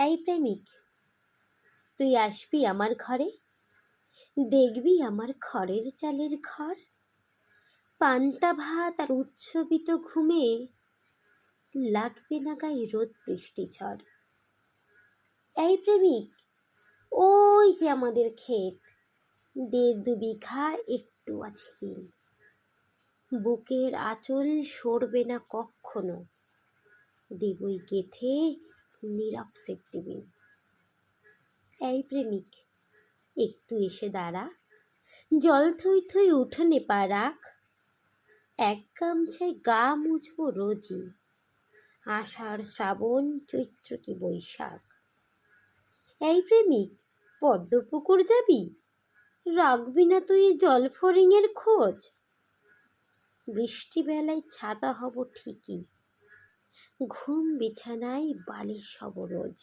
এই প্রেমিক, তুই আসবি আমার ঘরে? দেখবি আমার খড়ের চালের ঘর? পান্তা ভাত আর উৎসবিত ঘুমে লাগবে না গায়ে রোদ বৃষ্টি ঝড়। এই প্রেমিক, ওই যে আমাদের ক্ষেত, দেড় দু বিঘা একটু আছে ঋণ। বুকের আঁচল সরবে না কখনো, দেবই গেথে নীরব সেপ্টিবিন এই প্রেমিক, একটু এসে দাঁড়া। জল থই থই উঠোনে পা রাখ। এক গামছায় গা মুছবো রোজই। আষাঢ়, শ্রাবণ, চৈত্র কি বৈশাখ? এই প্রেমিক, পদ্মপুকুর যাবি? রাখবি না তুই জল ফরিংয়ের খোঁজ? বৃষ্টিবেলায় ছাতা হব ঠিকই। ঘুম বিছানায় বালিশ হব রোজ।